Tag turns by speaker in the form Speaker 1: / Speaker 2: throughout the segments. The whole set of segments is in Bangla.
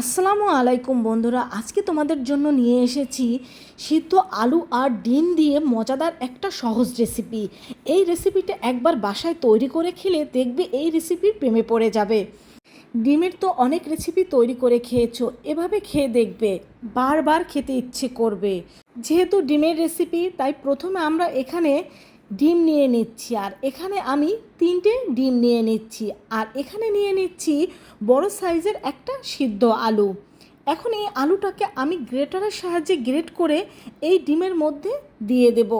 Speaker 1: আসসালামু আলাইকুম বন্ধুরা, আজকে তোমাদের জন্য নিয়ে এসেছি সিদ্ধ আলু আর ডিম দিয়ে মজাদার একটা সহজ রেসিপি এই রেসিপিটা একবার বাসায় তৈরি করে খেলে দেখবে এই রেসিপির প্রেমে পড়ে যাবে। ডিমের তো অনেক রেসিপি তৈরি করে খেয়েছো, এভাবে খেয়ে দেখবে, বারবার খেতে ইচ্ছে করবে। যেহেতু ডিমের রেসিপি তাই প্রথমে আমরা এখানে ডিম নিয়ে নিচ্ছি। আর এখানে আমি তিনটে ডিম নিয়ে নিচ্ছি। আর এখানে নিয়ে নিচ্ছি বড় সাইজের একটা সিদ্ধ আলু। এখন এই আলুটাকে আমি গ্রেটারের সাহায্যে গ্রেট করে এই ডিমের মধ্যে দিয়ে দেব।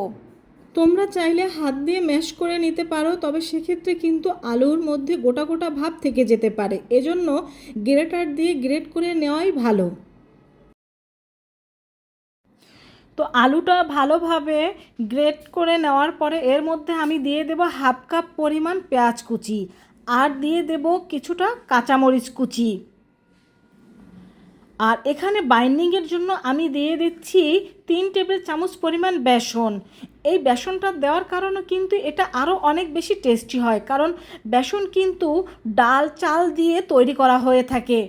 Speaker 1: তোমরা চাইলে হাত দিয়ে ম্যাশ করে নিতে পারো, তবে সেক্ষেত্রে কিন্তু আলুর মধ্যে গোটা গোটা ভাব থেকে যেতে পারে। এজন্য গ্রেটার দিয়ে গ্রেট করে নেওয়াই ভালো। তো আলুটা ভালোভাবে গ্রেট করে নেওয়ার পরে এর মধ্যে আমি দিয়ে দেব হাফ কাপ পরিমাণ পেঁয়াজ কুচি আর দিয়ে দেব কিছুটা কাঁচামরিচ কুচি। আর এখানে বাইন্ডিংয়ের জন্য আমি দিয়ে দিচ্ছি তিন টেবিল চামচ পরিমাণ বেসন। এই বেসনটা দেওয়ার কারণে কিন্তু এটা আরও অনেক বেশি টেস্টি হয়, কারণ বেসন কিন্তু ডাল, চাল দিয়ে তৈরি করা হয়ে থাকে।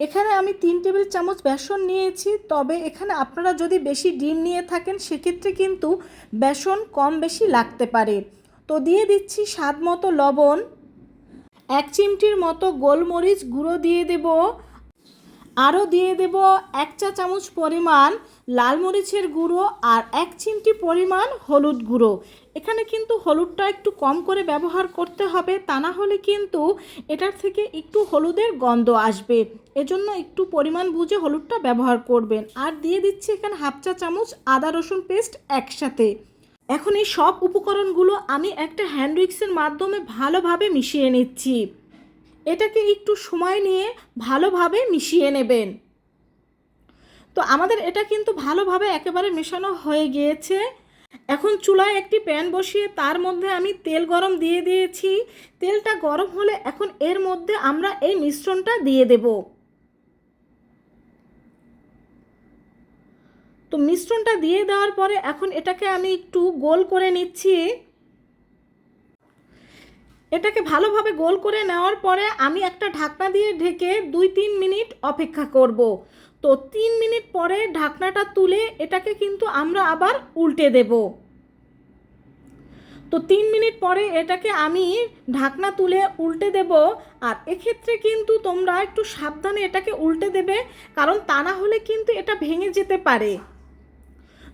Speaker 1: এখানে আমি তিন টেবিল চামচ বেসন নিয়েছি, তবে এখানে আপনারা যদি বেশি ডিম নিয়ে থাকেন, সেক্ষেত্রে কিন্তু বেসন কম বেশি লাগতে পারে। তো দিয়ে দিচ্ছি স্বাদ মতো লবণ, এক চিমটির মতো গোলমরিচ গুঁড়ো দিয়ে দেব। আরও দিয়ে দেব এক চা চামচ পরিমাণ লাল মরিচের গুঁড়ো আর এক চিমটি পরিমাণ হলুদ গুঁড়ো। এখানে কিন্তু হলুদটা একটু কম করে ব্যবহার করতে হবে, তা না হলে কিন্তু এটার থেকে একটু হলুদের গন্ধ আসবে। এজন্য একটু পরিমাণ বুঝে হলুদটা ব্যবহার করবেন। আর দিয়ে দিচ্ছি এখানে হাফ চা চামচ আদা রসুন পেস্ট একসাথে। এখন এই সব উপকরণগুলো আমি একটা হ্যান্ড উইক্সের মাধ্যমে ভালোভাবে মিশিয়ে নিচ্ছি। এটাকে একটু সময় নিয়ে ভালোভাবে মিশিয়ে নেবেন। তো আমাদের এটা কিন্তু ভালোভাবে একেবারে মেশানো হয়ে গিয়েছে। এখন চুলায় একটি প্যান বসিয়ে তার মধ্যে আমি তেল গরম দিয়ে দিয়েছি। তেলটা গরম হলে এখন এর মধ্যে আমরা এই মিশ্রণটা দিয়ে দেব। তো মিশ্রণটা দিয়ে দেওয়ার পরে এখন এটাকে আমি একটু গোল করে নিচ্ছি। এটাকে ভালোভাবে গোল করে নেওয়ার পরে আমি একটা ঢাকনা দিয়ে ঢেকে দুই তিন মিনিট অপেক্ষা করব। তো তিন মিনিট পরে ঢাকনাটা তুলে এটাকে কিন্তু আমরা আবার উল্টে দেব। তো তিন মিনিট পরে এটাকে আমি ঢাকনা তুলে উল্টে দেব আর এক্ষেত্রে কিন্তু তোমরা একটু সাবধানে এটাকে উল্টে দেবে, কারণ তা না হলে কিন্তু এটা ভেঙে যেতে পারে।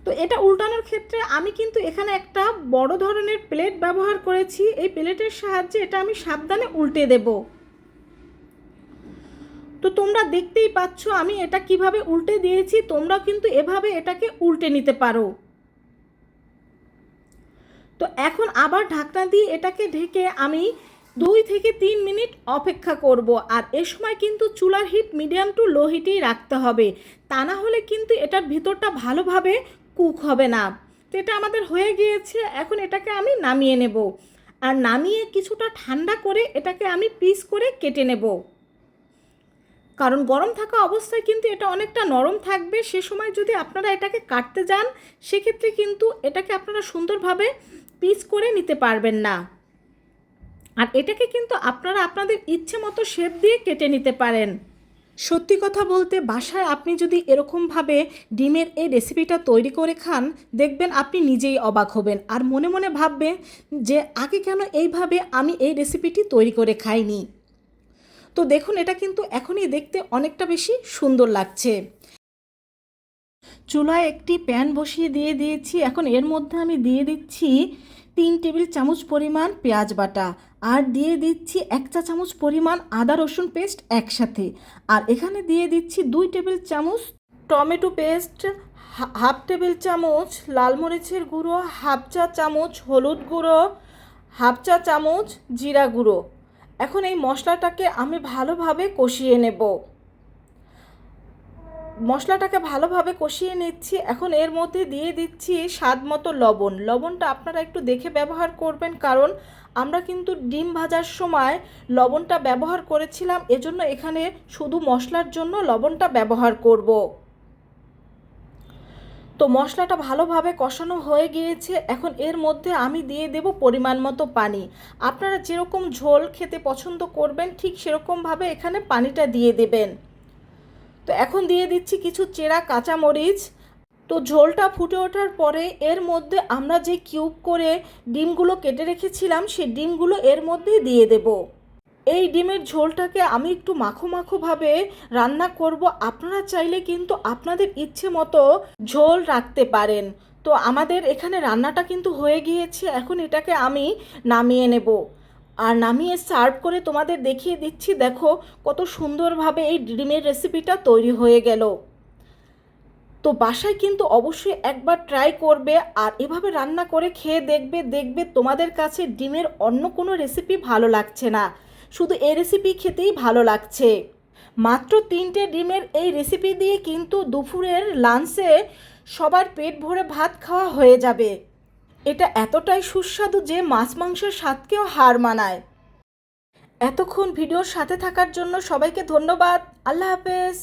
Speaker 1: তো এটা উল্টানোর ক্ষেত্রে আমি কিন্তু এখানে একটা বড় ধরনের প্লেট ব্যবহার করেছি। এই প্লেটের সাহায্যে এটা আমি সাবধানে উল্টে দেব। তো তোমরা দেখতেই পাচ্ছ আমি এটা কীভাবে উল্টে দিয়েছি, তোমরা কিন্তু এভাবে এটাকে উল্টে নিতে পারো। তো এখন আবার ঢাকনা দিয়ে এটাকে ঢেকে আমি দুই থেকে তিন মিনিট অপেক্ষা করব, আর এ সময় কিন্তু চুলার হিট মিডিয়াম টু লো হিটেই রাখতে হবে। তা না হলে কিন্তু এটার ভিতরটা ভালোভাবে কুক হবে না। তো এটা আমাদের হয়ে গিয়েছে, এখন এটাকে আমি নামিয়ে নেব। আর নামিয়ে কিছুটা ঠান্ডা করে এটাকে আমি পিস করে কেটে নেব। কারণ গরম থাকা অবস্থায় কিন্তু এটা অনেকটা নরম থাকবে। সে সময় যদি আপনারা এটাকে কাটতে যান, সেক্ষেত্রে কিন্তু এটাকে আপনারা সুন্দরভাবে পিস করে নিতে পারবেন না। আর এটাকে কিন্তু আপনারা আপনাদের ইচ্ছে মতো শেপ দিয়ে কেটে নিতে পারেন। সত্যি কথা বলতে বাসায় আপনি যদি এরকমভাবে ডিমের এই রেসিপিটা তৈরি করে খান, দেখবেন আপনি নিজেই অবাক হবেন। আর মনে মনে ভাববেন যে, আগে কেন এইভাবে আমি এই রেসিপিটি তৈরি করে খাইনি? তো দেখুন, এটা কিন্তু এখনই দেখতে অনেকটা বেশি সুন্দর লাগছে। চুলায় একটি প্যান বসিয়ে দিয়ে দিয়েছি। এখন এর মধ্যে আমি দিয়ে দিচ্ছি তিন টেবিল চামচ পরিমাণ পেঁয়াজ বাটা আর দিয়ে দিচ্ছি এক চা চামচ পরিমাণ আদা রসুন পেস্ট একসাথে। আর এখানে দিয়ে দিচ্ছি দুই টেবিল চামচ টমেটো পেস্ট হাফ টেবিল চামচ লাল মরিচের গুঁড়ো, হাফ চা চামচ হলুদ গুঁড়ো, হাফ চা চামচ জিরা গুঁড়ো। এখন এই মশলাটাকে আমি ভালোভাবে কষিয়ে নেব। মশলাটাকে ভালোভাবে কষিয়ে নিচ্ছি। এখন এর মধ্যে দিয়ে দিচ্ছি স্বাদ মতো লবণ। লবণটা আপনারা একটু দেখে ব্যবহার করবেন, কারণ আমরা কিন্তু ডিম ভাজার সময় লবণটা ব্যবহার করেছিলাম। এজন্য এখানে শুধু মশলার জন্য লবণটা ব্যবহার করব। তো মশলাটা ভালোভাবে কষানো হয়ে গিয়েছে। এখন এর মধ্যে আমি দিয়ে দেব পরিমাণ মতো পানি। আপনারা যেরকম ঝোল খেতে পছন্দ করবেন, ঠিক সেরকমভাবে এখানে পানিটা দিয়ে দেবেন। তো এখন দিয়ে দিচ্ছি কিছু চেরা কাঁচামরিচ। তো ঝোলটা ফুটে ওঠার পরে এর মধ্যে আমরা যে কিউব করে ডিমগুলো কেটে রেখেছিলাম, সেই ডিমগুলো এর মধ্যে দিয়ে দেব। এই ডিমের ঝোলটাকে আমি একটু মাখো মাখোভাবে রান্না করব। আপনারা চাইলে কিন্তু আপনাদের ইচ্ছে মতো ঝোল রাখতে পারেন। তো আমাদের এখানে রান্নাটা কিন্তু হয়ে গিয়েছে। এখন এটাকে আমি নামিয়ে নেব। আর নামিয়ে সার্ভ করে তোমাদের দেখিয়ে দিচ্ছি, দেখো কত সুন্দরভাবে এই ডিমের রেসিপিটা তৈরি হয়ে গেল। তো বাসায় কিন্তু অবশ্যই একবার ট্রাই করবে আর এভাবে রান্না করে খেয়ে দেখবে দেখবে তোমাদের কাছে ডিমের অন্য কোনো রেসিপি ভালো লাগছে না। শুধু এ রেসিপি খেতেই ভালো লাগছে। মাত্র তিনটে ডিমের এই রেসিপি দিয়ে কিন্তু দুপুরের লাঞ্চে সবার পেট ভরে ভাত খাওয়া হয়ে যাবে। এটা এতটাই সুস্বাদু যে মাছ মাংসের স্বাদকেও হার মানায়। এতক্ষণ ভিডিওর সাথে থাকার জন্য সবাইকে ধন্যবাদ। আল্লাহ হাফেজ।